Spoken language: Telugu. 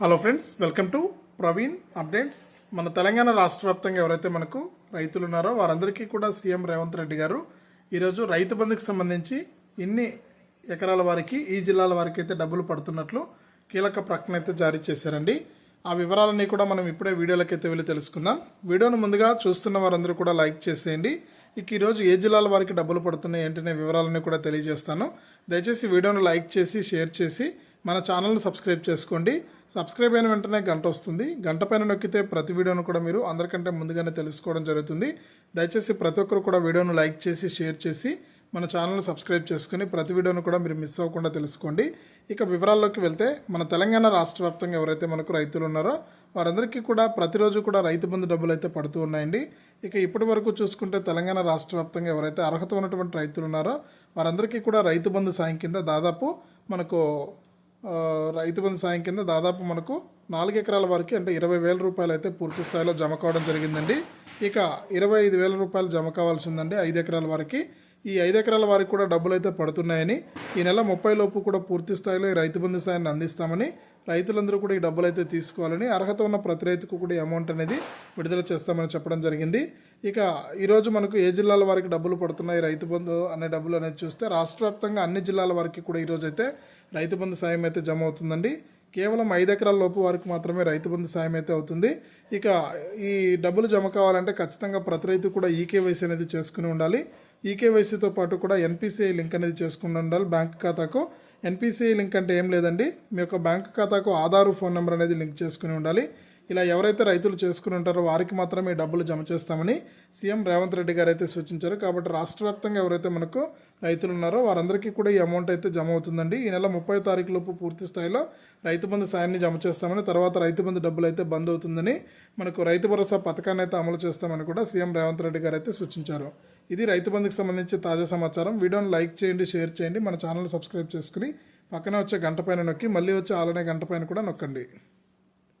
Hello friends welcome to Praveen updates మన తెలంగాణ రాష్ట్ర వ్యాప్తంగా ఎవరైతే మనకు రైతులు ఉన్నారో వారందరికీ కూడా సీఎం రేవంత్ రెడ్డి గారు ఈరోజు రైతు బంధుకి సంబంధించి ఇన్ని ఎకరాల వారికి ఈ జిల్లాల వారికి అయితే డబ్బులు పడుతున్నట్లు కీలక ప్రకటన అయితే జారీ చేశారండి. ఆ వివరాలన్నీ కూడా మనం ఇప్పుడే వీడియోలకైతే వెళ్ళి తెలుసుకుందాం. వీడియోను ముందుగా చూస్తున్న వారందరూ కూడా లైక్ చేసేయండి. ఇక ఈరోజు ఏ జిల్లాల వారికి డబ్బులు పడుతున్నాయి ఏంటనే వివరాలన్నీ కూడా తెలియజేస్తాను. దయచేసి వీడియోను లైక్ చేసి షేర్ చేసి మన ఛానల్ను సబ్స్క్రైబ్ చేసుకోండి. సబ్స్క్రైబ్ అయిన వెంటనే గంట వస్తుంది. గంట పైన నొక్కితే ప్రతి వీడియోను కూడా మీరు అందరికంటే ముందుగానే తెలుసుకోవడం జరుగుతుంది. దయచేసి ప్రతి ఒక్కరు కూడా వీడియోను లైక్ చేసి షేర్ చేసి మన ఛానల్ని సబ్స్క్రైబ్ చేసుకుని ప్రతి వీడియోను కూడా మీరు మిస్ అవ్వకుండా తెలుసుకోండి. ఇక వివరాల్లోకి వెళ్తే మన తెలంగాణ రాష్ట్ర వ్యాప్తంగా ఎవరైతే మనకు రైతులు ఉన్నారో వారందరికీ కూడా ప్రతిరోజు కూడా రైతు బంధు డబ్బులు అయితే పడుతూ ఉన్నాయండి. ఇక ఇప్పటి వరకు చూసుకుంటే తెలంగాణ రాష్ట్ర వ్యాప్తంగా ఎవరైతే అర్హత ఉన్నటువంటి రైతులు ఉన్నారో వారందరికీ కూడా రైతు బంధు సాయం కింద దాదాపు మనకు రైతు బంధు సాయం కింద దాదాపు మనకు నాలుగు ఎకరాల వరకు అంటే ఇరవై వేల రూపాయలు అయితే పూర్తి స్థాయిలో జమ కావడం జరిగిందండి. ఇక ఇరవై ఐదు వేల రూపాయలు జమ కావాల్సి ఉందండి ఐదు ఎకరాల వరకు. ఈ ఐదు ఎకరాల వారికి కూడా డబ్బులు అయితే పడుతున్నాయని ఈ నెల ముప్పై లోపు కూడా పూర్తి స్థాయిలో ఈ రైతు బంధు సాయాన్ని అందిస్తామని రైతులందరూ కూడా ఈ డబ్బులు అయితే తీసుకోవాలని అర్హత ఉన్న ప్రతి రైతుకు కూడా అమౌంట్ అనేది విడుదల చేస్తామని చెప్పడం జరిగింది. ఇక ఈరోజు మనకు ఏ జిల్లాల వారికి డబ్బులు పడుతున్నాయి రైతు బంధు అనే డబ్బులు అనేది చూస్తే రాష్ట్ర వ్యాప్తంగా అన్ని జిల్లాల వారికి కూడా ఈరోజు అయితే రైతు బంధు సాయం అయితే జమ అవుతుందండి. కేవలం ఐదు ఎకరాల లోపు వారికి మాత్రమే రైతు బంధు సాయం అయితే అవుతుంది. ఇక ఈ డబ్బులు జమ కావాలంటే ఖచ్చితంగా ప్రతి రైతు కూడా ఈకేవైసీ అనేది చేసుకుని ఉండాలి. ఈకేవైసీతో పాటు కూడా ఎన్పిసిఐ లింక్ అనేది చేసుకుని ఉండాలి బ్యాంక్ ఖాతాకు. ఎన్పిసిఐ లింక్ అంటే ఏం లేదండి. మీ యొక్క బ్యాంక్ ఖాతాకు ఆధారు ఫోన్ నెంబర్ అనేది లింక్ చేసుకుని ఉండాలి. ఇలా ఎవరైతే రైతులు చేసుకుని ఉంటారో వారికి మాత్రమే డబ్బులు జమ చేస్తామని సీఎం రేవంత్ రెడ్డి గారు అయితే సూచించారు. కాబట్టి రాష్ట్ర వ్యాప్తంగా ఎవరైతే మనకు రైతులు ఉన్నారో వారందరికీ కూడా ఈ అమౌంట్ అయితే జమ అవుతుందండి. ఈ నెల ముప్పై తారీఖు లోపు పూర్తి స్థాయిలో రైతు బంధు సాయాన్ని జమ చేస్తామని తర్వాత రైతు బంధు డబ్బులు అయితే బంద్ అవుతుందని మనకు రైతు భరోసా పథకాన్ని అయితే అమలు చేస్తామని కూడా సీఎం రేవంత్ రెడ్డి గారు అయితే సూచించారు. ఇది రైతు బంధుకు సంబంధించి తాజా సమాచారం. వీడియోని లైక్ చేయండి షేర్ చేయండి. మన ఛానల్ సబ్స్క్రైబ్ చేసుకుని పక్కనే వచ్చే గంట పైన నొక్కి మళ్ళీ వచ్చే ఆలనే గంట పైన కూడా నొక్కండి.